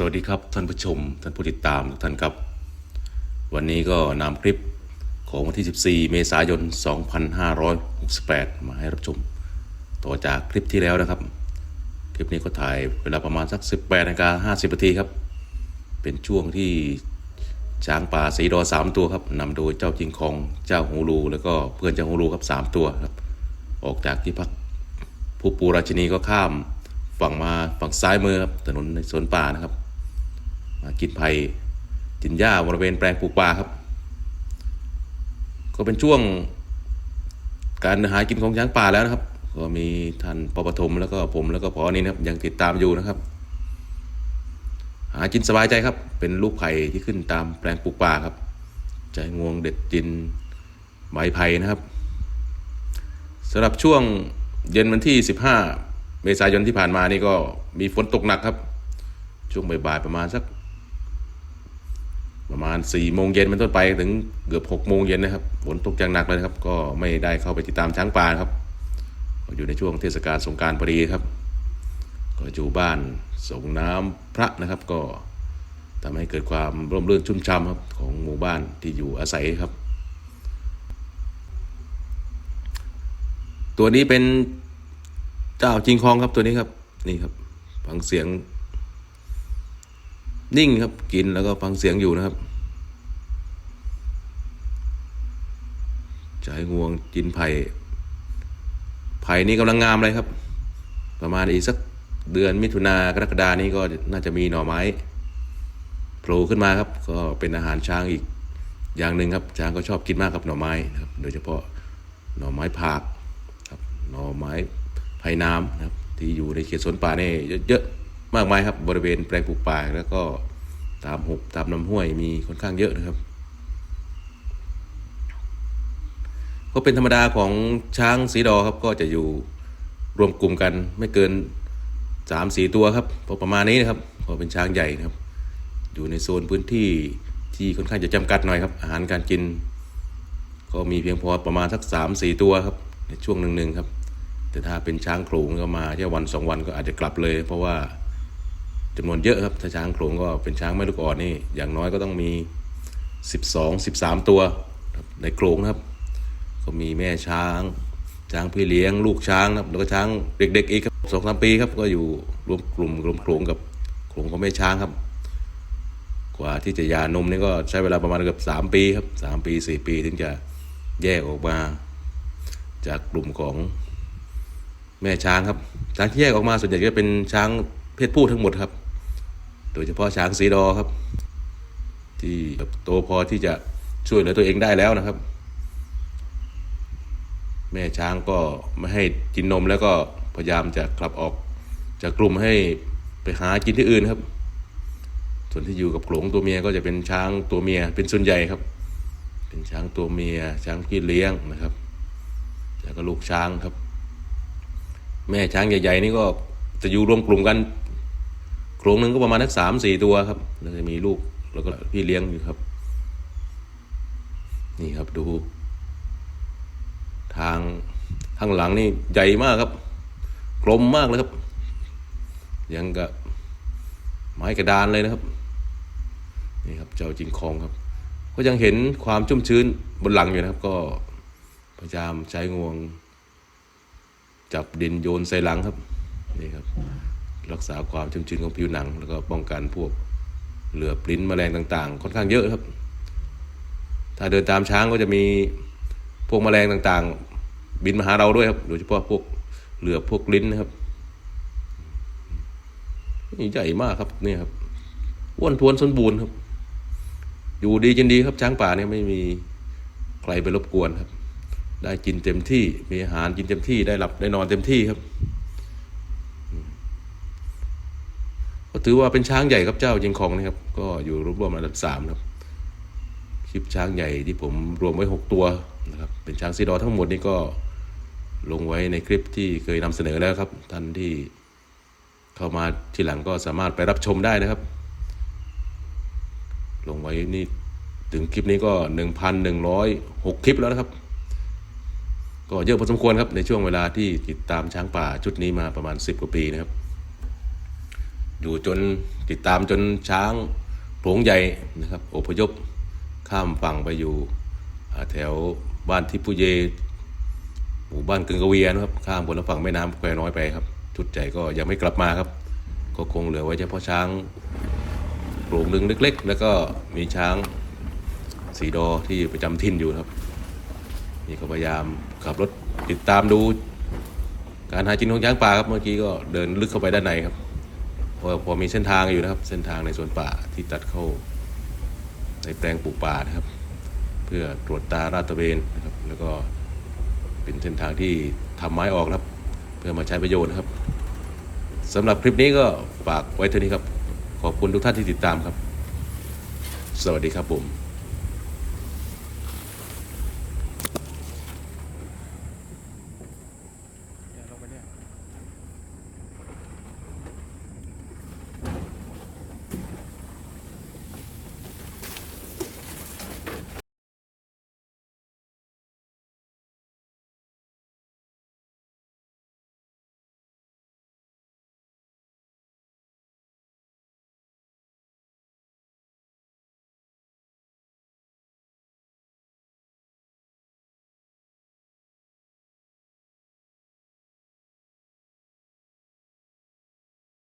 สวัสดีครับท่านผู้ชม ท่านผู้ติดตามทุกท่านครับ วันนี้ก็นำคลิปของวันที่ 14 เมษายน 2568 มาให้รับชม ต่อจากคลิปที่แล้วนะครับ คลิปนี้ก็ถ่ายเวลาประมาณสัก 18นาฬิกา50นาทีครับ เป็นช่วงที่ช้างป่าสีดอสามตัวครับนำโดยเจ้าจิงคองเจ้าฮูลูแล้วก็เพื่อนเจ้าฮูลูครับสามตัวครับ ออกจากที่พักผู้ปูราชินีก็ข้ามฝั่งมาฝั่งซ้ายมือครับถนนในสวนป่านะครับ กินไผ่กินหญ้าบริเวณแปลงปลูกป่าครับ ก็เป็นช่วงการหากินของช้างป่าแล้วนะครับ ก็มีท่านปปฐมแล้วก็ผมแล้วก็พอนี่นะครับยังติดตามอยู่นะครับ หากินสบายใจครับ เป็นลูกไผ่ที่ขึ้นตามแปลงปลูกป่าครับใจงวงเด็ดจินใบไผ่นะครับสำหรับช่วงเย็นวันที่ 15 เมษายนที่ผ่านมานี่ก็มีฝนตกหนักครับ ช่วงบ่ายๆประมาณสัก ประมาณ4โมงเย็นเป็นต้นไปถึงเกือบ6โมงเย็นนะครับฝนตกอย่างหนักเลยนะครับ ก็ไม่ได้เข้าไปติดตามช้างป่าครับ อยู่ในช่วงเทศกาลสงการพอดีครับ ก็อยู่บ้านส่งน้ำพระนะครับ ก็ทำให้เกิดความร่มรื่นชุ่มช่ำครับของหมู่บ้านที่อยู่อาศัยครับ ตัวนี้เป็นเจ้าจิงคองครับตัวนี้ครับนี่ครับฟังเสียง นิ่งครับกินแล้วก็ฟังเสียงอยู่นะครับใจงวงกินไผ่ ไผ่นี่กำลังงามเลยครับ ประมาณอีกสักเดือนมิถุนากรกฎานี้ก็น่าจะมีหน่อไม้โผล่ขึ้นมาครับ ก็เป็นอาหารช้างอีกอย่างหนึ่งครับ ช้างก็ชอบกินมากครับหน่อไม้นะครับ โดยเฉพาะหน่อไม้ผากครับหน่อไม้ไผ่น้ำนะครับ ที่อยู่ในเขตสวนป่านี่เยอะๆ มากมายครับบริเวณแปลงปลูกป่าแล้วก็ตามหุบตามลำห้วยมีค่อนข้างเยอะนะครับ ก็เป็นธรรมดาของช้างสีดอครับก็จะอยู่รวมกลุ่มกันไม่เกินสามสี่ตัวครับพอประมาณนี้นะครับก็เป็นช้างใหญ่นะครับ อยู่ในโซนพื้นที่ที่ค่อนข้างจะจำกัดหน่อยครับ อาหารการกิน ก็มีเพียงพอประมาณสักสามสี่ตัวครับ ในช่วงหนึ่งๆครับ แต่ถ้าเป็นช้างโขลงก็มาแค่วันสองวันก็อาจจะกลับเลย เพราะว่า จำนวนเยอะครับถ้าช้างโขลงก็เป็นช้างแม่ลูกอ่อนนี่อย่างน้อยก็ต้องมีสิบสองสิบสามตัวในโขลงนะครับ ก็มีแม่ช้าง ช้างพี่เลี้ยง ลูกช้างนะครับแล้วก็ช้างเด็กๆอีกครับสองสามปีครับก็อยู่รวมกลุ่มรวมโขลงกับโขลงของแม่ช้างครับ กว่าที่จะยานมนี่ก็ใช้เวลาประมาณเกือบสามปีครับสามปีสี่ปีถึงจะแยกออกมา จากกลุ่มของแม่ช้างครับช้างที่แยกออกมาส่วนใหญ่ก็เป็นช้าง เพศผู้ทั้งหมดครับ โดยเฉพาะช้างสีดอครับ ที่โตพอที่จะช่วยเหลือตัวเองได้แล้วนะครับ แม่ช้างก็ไม่ให้กินนมแล้วก็พยายามจะกลับออกจากกลุ่มให้ไปหากินที่อื่นครับ ส่วนที่อยู่กับโขลงตัวเมียก็จะเป็นช้างตัวเมียเป็นส่วนใหญ่ครับ เป็นช้างตัวเมีย ช้างพี่เลี้ยงนะครับ แล้วก็ลูกช้างครับ แม่ช้างใหญ่ๆนี่ก็จะอยู่รวมกลุ่มกัน ลงหนึ่งก็ประมาณสักสามสี่ตัวครับแล้วจะมีลูกแล้วก็พี่เลี้ยงอยู่ครับ นี่ครับดู ทางข้างหลังนี่ใหญ่มากครับ กลมมากเลยครับ ยังกับไม้กระดานเลยนะครับ นี่ครับเจ้าจิงคองครับ ก็ยังเห็นความชุ่มชื้นบนหลังอยู่นะครับ ก็พยายามใช้งวง จับดินโยนใส่หลังครับ นี่ครับ รักษาความชุ่มชื้นของผิวหนัง แล้วก็ป้องกันพวกเหลือปลิ้นแมลงต่างๆ ค่อนข้างเยอะครับ ถ้าเดินตามช้างก็จะมีพวกแมลงต่างๆ บินมาหาเราด้วยครับ โดยเฉพาะพวกเหลือพวกลิ้นนะครับนี่ใหญ่มากครับนี่ครับอ้วนทวนสมบูรณ์ครับ อยู่ดีกินดีครับ ช้างป่าเนี่ยไม่มีใครไปรบกวนครับ ได้กินเต็มที่มีอาหารกินเต็มที่ได้หลับได้นอนเต็มที่ครับ ก็ถือว่าเป็นช้างใหญ่ครับเจ้าจิงคองนะครับ ก็อยู่รวบรวมอันดับสามครับ คลิปช้างใหญ่ที่ผมรวมไว้หกตัวนะครับ เป็นช้างซีดอทั้งหมดนี่ก็ลงไว้ในคลิปที่เคยนำเสนอแล้วครับ ท่านที่เข้ามาทีหลังก็สามารถไปรับชมได้นะครับ ลงไว้นี่ถึงคลิปนี้ก็หนึ่งพันหนึ่งร้อยหกคลิปแล้วนะครับ ก็เยอะพอสมควรครับในช่วงเวลาที่ติดตามช้างป่าชุดนี้มาประมาณสิบกว่าปีนะครับ อยู่จนติดตามจนช้างโขลงใหญ่นะครับอพยพข้ามฝั่งไปอยู่แถวบ้านทิพุเยหมู่บ้านกึงกเวียนะครับข้ามบนฝั่งแม่น้ำแควน้อยไปครับชุดใหญ่ก็ยังไม่กลับมาครับ ก็คงเหลือไว้เฉพาะช้างโขลงหนึ่งเล็ก ๆ แล้วก็มีช้างสีดอที่ประจำถิ่นอยู่ครับนี่ก็พยายามขับรถติดตามดู การหากินของช้างป่าครับเมื่อกี้ก็เดินลึกเข้าไปด้านในครับ พอพอมีเส้นทางอยู่นะครับ เส้นทางในสวนป่าที่ตัดเข้าในแปลงปลูกป่านะครับ เพื่อตรวจตาราตระเวนนะครับ แล้วก็เป็นเส้นทางที่ทำไม้ออกครับ เพื่อมาใช้ประโยชน์นะครับสำหรับคลิปนี้ก็ฝากไว้เท่านี้ครับ ขอบคุณทุกท่านที่ติดตามครับ สวัสดีครับผม